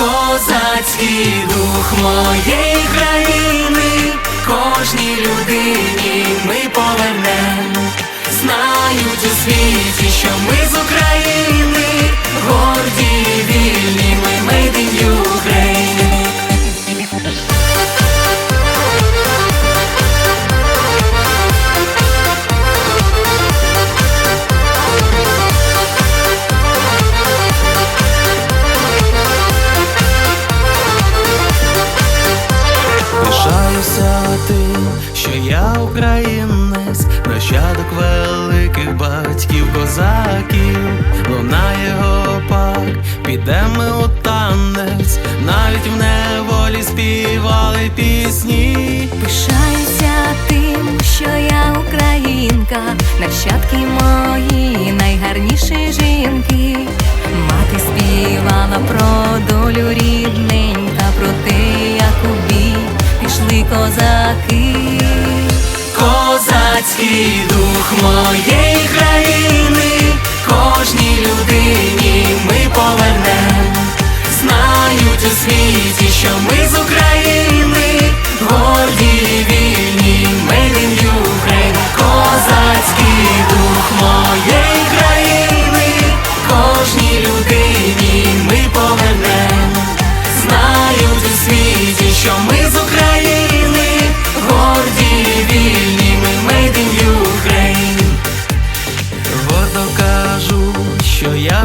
Козацький дух моєї країни, кожній людині ми повернем. Знають у світі, що ми з України, Пишаюся тим, що я українець, нащадок великих батьків козаків, лунає гопак, підемо ми у танець, навіть в неволі співали пісні. Пишаюся тим, що я українка, нащадки мої найгарніші жінки. Козаки. Козацький дух моєї країни, кожній людині ми повернем. Знають у світі, що ми з України,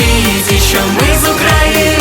світі, що ми з України.